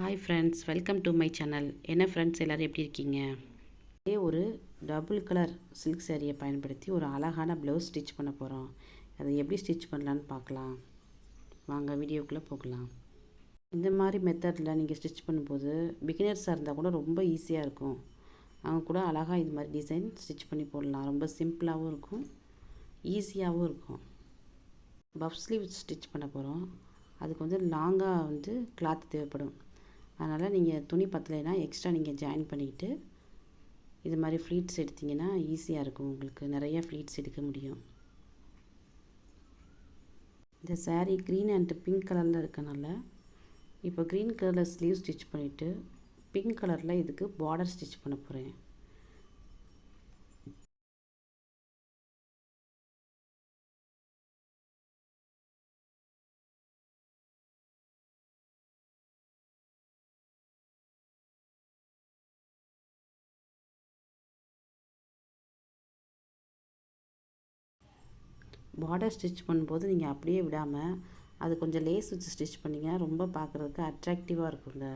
Hi friends welcome to my channel என்ன friends எல்லோரும் எப்படி இருக்கீங்க? இதே ஒரு டபுள் கலர் சில்க் சேரீயை பயன்படுத்தி ஒரு அழகான ப்ளவுஸ் ஸ்டிச் பண்ண போகிறோம் அதை எப்படி ஸ்டிச் பண்ணலான்னு பார்க்கலாம். வாங்க வீடியோக்குள்ளே போகலாம். இந்த மாதிரி மெத்தடில் நீங்கள் ஸ்டிச் பண்ணும்போது பிகினர்ஸாக இருந்தால் கூட ரொம்ப ஈஸியாக இருக்கும். அவங்க கூட அழகாக இது மாதிரி டிசைன் ஸ்டிச் பண்ணி போடலாம். ரொம்ப சிம்பிளாகவும் இருக்கும். ஈஸியாகவும் இருக்கும். பஃப் ஸ்லீவ் ஸ்டிச் பண்ண போகிறோம் அதுக்கு வந்து லாங்காக வந்து கிளாத் தேவைப்படும். அதனால் நீங்கள் துணி பத்தலைன்னா எக்ஸ்ட்ரா நீங்கள் ஜாயின் பண்ணிக்கிட்டு இது மாதிரி ஃப்ளீட்ஸ் எடுத்திங்கன்னா ஈஸியாக இருக்கும். உங்களுக்கு நிறைய ஃப்ளீட்ஸ் எடுக்க முடியும். இந்த சாரீ க்ரீன் அண்ட் பிங்க் கலரில் இருக்கனால இப்போ க்ரீன் கலரில் ஸ்லீவ் ஸ்டிச் பண்ணிவிட்டு பிங்க் கலரில் இதுக்கு பார்டர் ஸ்டிச் பண்ண போகிறேன் பார்டர் ஸ்டிச் பண்ணும்போது நீங்கள் அப்படியே விடாமல் அது கொஞ்சம் லேஸ் வச்சு ஸ்டிச் பண்ணிங்க. ரொம்ப பார்க்குறதுக்கு அட்ராக்டிவாக இருக்குங்க.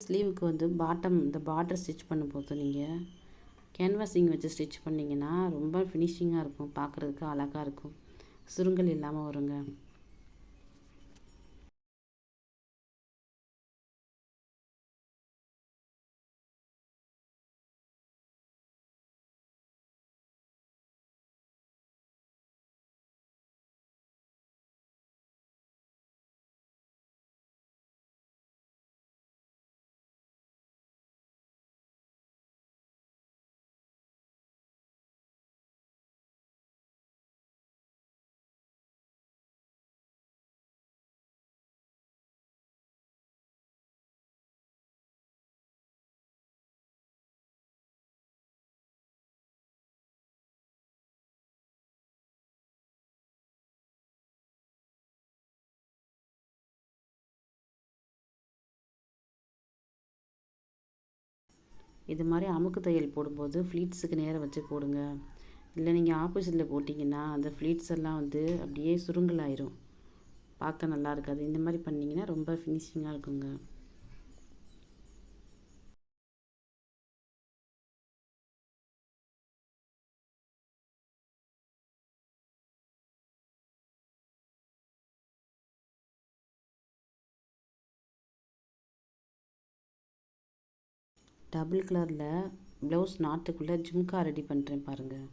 ஸ்லீவுக்கு வந்து பாட்டம் இந்த பார்டர் ஸ்டிச் பண்ணும்போது நீங்கள் கேன்வாஸிங் வச்சு ஸ்டிச் பண்ணிங்கன்னா ரொம்ப ஃபினிஷிங்காக இருக்கும். பார்க்குறதுக்கு அழகாக இருக்கும். சுருங்கல் இல்லாமல் வருங்க. இது மாதிரி அமுக்கு தையல் போடும்போது ஃப்ளீட்ஸுக்கு நேரம் வச்சு போடுங்க. இல்லை நீங்கள் ஆப்போசிட்டில் போட்டிங்கன்னா அந்த ஃப்ளீட்ஸ் எல்லாம் வந்து அப்படியே சுருங்கலாயிரும். பார்க்க நல்லா இருக்காது. இந்த மாதிரி பண்ணிங்கன்னா ரொம்ப ஃபினிஷிங்காக இருக்குங்க. டபுள் கலரில் ப்ளவுஸ் நாட்டுக்குள்ளே ஜும்கா ரெடி பண்ணுறேன் பாருங்கள்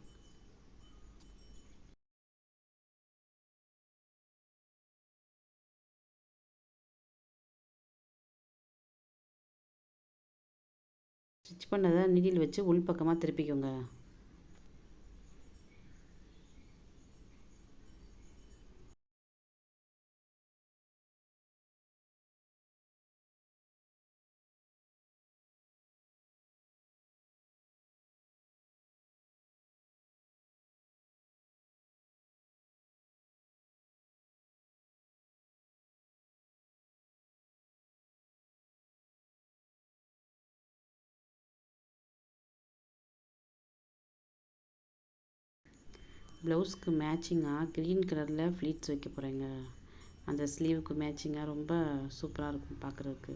ஸ்டிச் பண்ணதை நீடில் வச்சு உள்பக்கமாக திருப்பிக்கோங்க. ப்ளவுஸ்க்கு மேட்சிங்காக க்ரீன் கலரில் ஃப்ளீட்ஸ் வைக்க போகிறேங்க அந்த ஸ்லீவுக்கு மேட்சிங்காக ரொம்ப சூப்பராக இருக்கும் பார்க்குறதுக்கு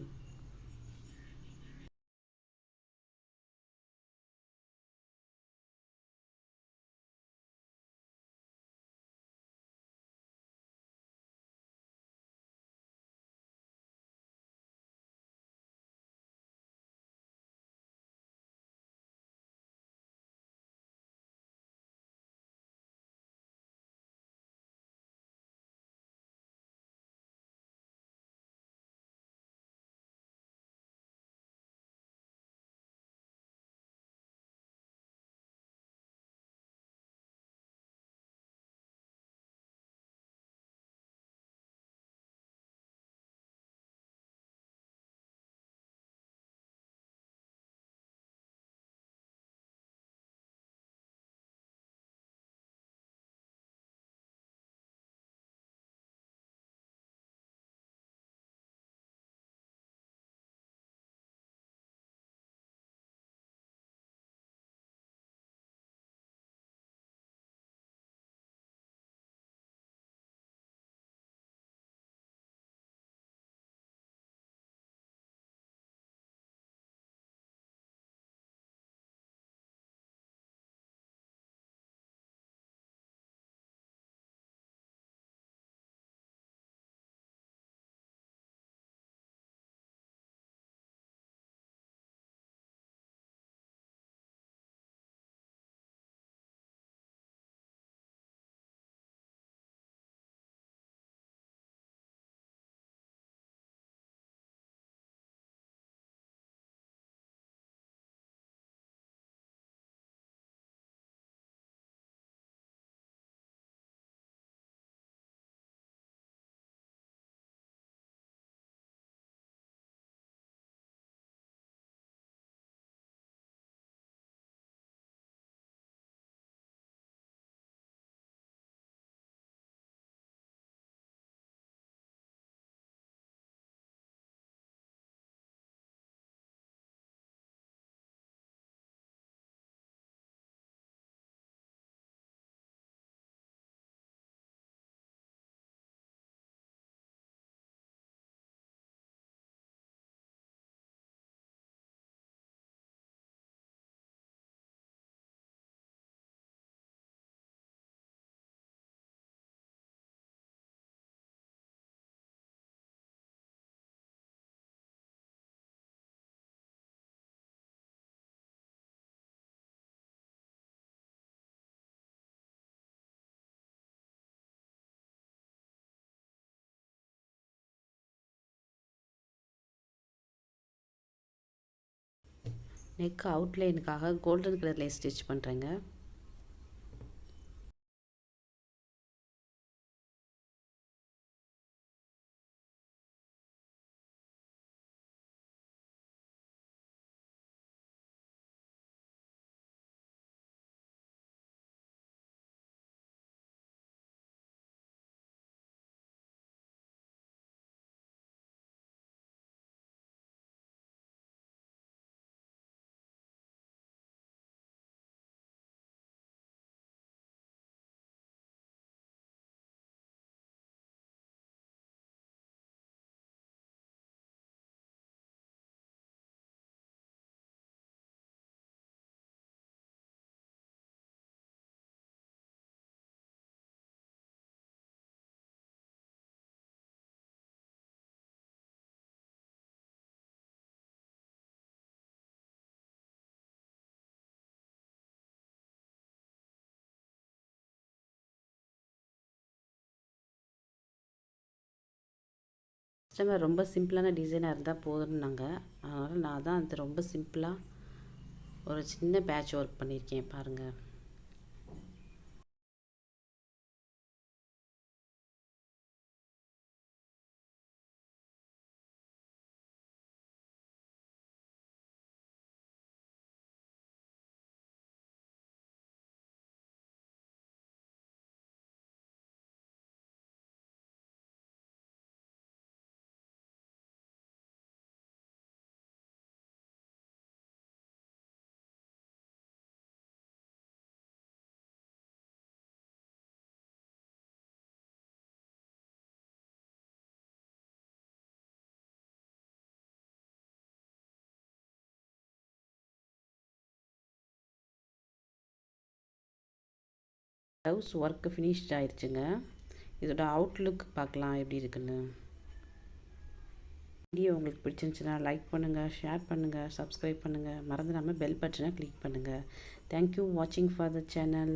நெக் அவுட்லைனுக்காக கோல்டன் கலர் ஸ்டிச் பண்ணுறேங்க கஸ்டமர் ரொம்ப சிம்பிளான டிசைனாக இருந்தால் போதும்னாங்க. அதனால் நான் தான் அது ரொம்ப சிம்பிளாக ஒரு சின்ன பேட்ச் ஒர்க் பண்ணியிருக்கேன் பாருங்கள் ப்ளவுஸ் ஒர்க்கு ஃபினிஷ்ட் ஆயிடுச்சுங்க இதோட அவுட்லுக் பார்க்கலாம் எப்படி இருக்குன்னு. வீடியோ உங்களுக்கு பிடிச்சிருந்துச்சுன்னா லைக் பண்ணுங்கள் ஷேர் பண்ணுங்கள் சப்ஸ்கிரைப் பண்ணுங்கள் மறந்துடாமல் பெல் பட்டனை கிளிக் பண்ணுங்கள் தேங்க்யூ வாட்சிங் ஃபார் த சேனல்